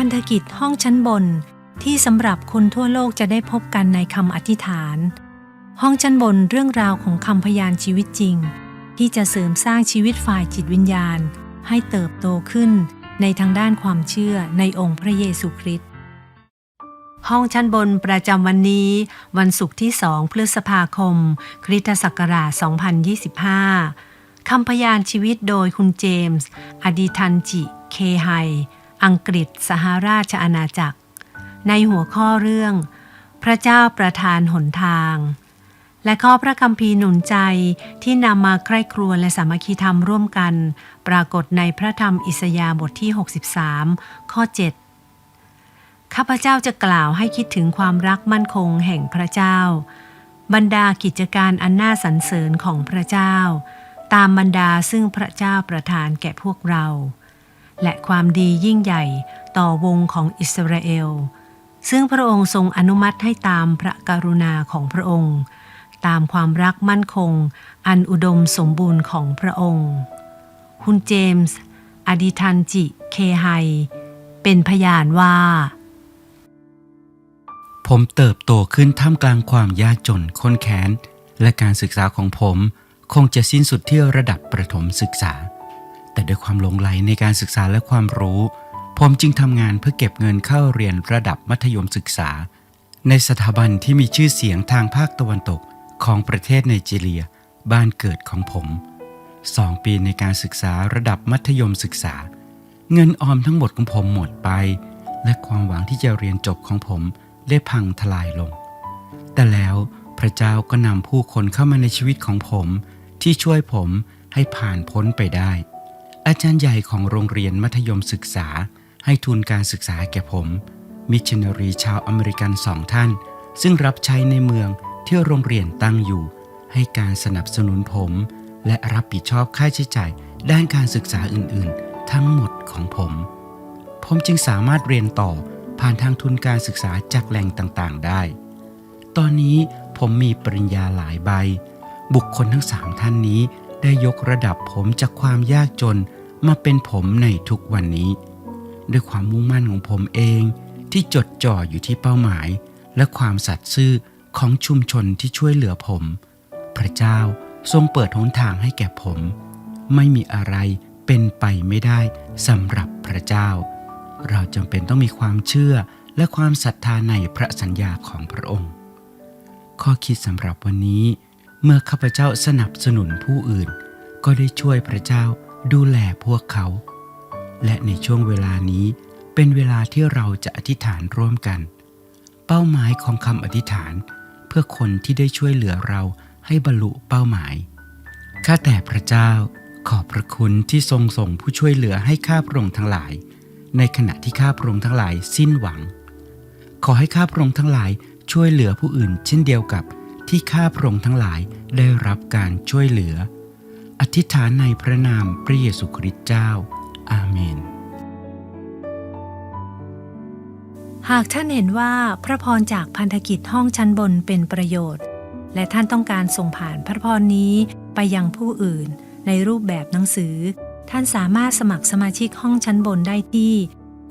พันธกิจห้องชั้นบน ที่สำหรับคนทั่วโลกจะได้พบกันในคำอธิษฐาน ห้องชั้นบนเรื่องราวของคำพยานชีวิตจริง ที่จะเสริมสร้างชีวิตฝ่ายจิตวิญญาณ ให้เติบโตขึ้นในทางด้านความเชื่อในองค์พระเยซูคริสต์ห้องชั้นบนประจำวันนี้ วันศุกร์ที่ 2 พฤษภาคม คริสตศักราช 2025 คำพยานชีวิตโดยคุณเจมส์ อดีทันจิ เคไฮ อังกฤษสหราชอาณาจักร ในหัวข้อเรื่อง พระเจ้าประทานหนทาง และข้อพระคัมภีร์หนุนใจที่นำมาใคร่ครวญและสามัคคีธรรมร่วมกัน ปรากฏในพระธรรมอิสยาบทที่ 63 ข้อ 7 ข้าพเจ้าจะกล่าวให้คิดถึงความรักมั่นคงแห่งพระเจ้า บรรดากิจการอันน่าสรรเสริญของพระเจ้า ตามบรรดาซึ่งพระเจ้าประทานแก่พวกเรา และความดียิ่งใหญ่ต่อวงของอิสราเอล ซึ่งพระองค์ทรงอนุมัติให้ตามพระกรุณาของพระองค์ ตามความรักมั่นคง อันอุดมสมบูรณ์ของพระองค์คุณเจมส์ อดิทันจิ เคไฮ เป็นพยานว่า ผมเติบโตขึ้นท่ามกลางความยากจนค้นแค้น และการศึกษาของผมคงจะสิ้นสุดที่ระดับประถมศึกษา แต่ด้วยความหลงไหลในการศึกษาและความรู้ ผมจึงทำงานเพื่อเก็บเงินเข้าเรียนระดับมัธยมศึกษา ในสถาบันที่มีชื่อเสียงทางภาคตะวันตกของประเทศไนจีเรีย บ้านเกิดของผมสองปีในการศึกษาระดับมัธยมศึกษา เงินออมทั้งหมดของผมหมดไป และความหวังที่จะเรียนจบของผมได้พังทลายลง แต่แล้วพระเจ้าก็นำผู้คนเข้ามาในชีวิตของผม ที่ช่วยผมให้ผ่านพ้นไปได้ อาจารย์ใหญ่ของโรงเรียนมัธยมศึกษา ให้ทุนการศึกษาแก่ผม มิชชันนารีชาวอเมริกันสองท่าน ซึ่งรับใช้ในเมืองที่โรงเรียนตั้งอยู่ ให้การสนับสนุนผม และรับผิดชอบค่าใช้จ่ายด้านการศึกษาอื่น ๆ ทั้งหมดของผม ผมจึงสามารถเรียนต่อผ่านทางทุนการศึกษาจากแหล่งต่างๆ ได้ ตอนนี้ผมมีปริญญาหลายใบ บุคคลทั้งสามท่านนี้ได้ยกระดับผมจากความยากจน มาเป็นผมในทุกวันนี้ ด้วยความมุ่งมั่นของผมเองที่จดจ่ออยู่ที่เป้าหมาย และความสัตย์ซื่อของชุมชนที่ช่วยเหลือผม พระเจ้าทรงเปิดหนทางให้แก่ผม ไม่มีอะไรเป็นไปไม่ได้สำหรับพระเจ้า เราจำเป็นต้องมีความเชื่อและความศรัทธาในพระสัญญาของพระองค์ ข้อคิดสำหรับวันนี้ เมื่อข้าพเจ้าสนับสนุนผู้อื่น ก็ได้ช่วยพระเจ้า ดูแลพวกเขา และในช่วงเวลานี้เป็นเวลาที่เราจะอธิษฐานร่วมกัน เป้าหมายของคำอธิษฐาน เพื่อคนที่ได้ช่วยเหลือเราให้บรรลุเป้าหมาย ข้าแต่พระเจ้า ขอบพระคุณที่ทรงส่งผู้ช่วยเหลือให้ข้าพระองค์ทั้งหลาย ในขณะที่ข้าพระองค์ทั้งหลายสิ้นหวัง ขอให้ข้าพระองค์ทั้งหลายช่วยเหลือผู้อื่น เช่นเดียวกับที่ข้าพระองค์ทั้งหลายได้รับการช่วยเหลือ อธิษฐานในพระนามพระเยซูคริสต์เจ้า อาเมน หากท่านเห็นว่าพระพรจากพันธกิจห้องชั้นบนเป็นประโยชน์ และท่านต้องการส่งผ่านพระพรนี้ไปยังผู้อื่นในรูปแบบหนังสือ ท่านสามารถสมัครสมาชิกห้องชั้นบนได้ที่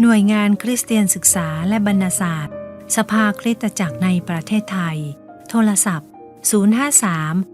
หน่วยงานคริสเตียนศึกษาและบรรณศาสตร์ สภาคริสตจักรในประเทศไทย โทรศัพท์ 053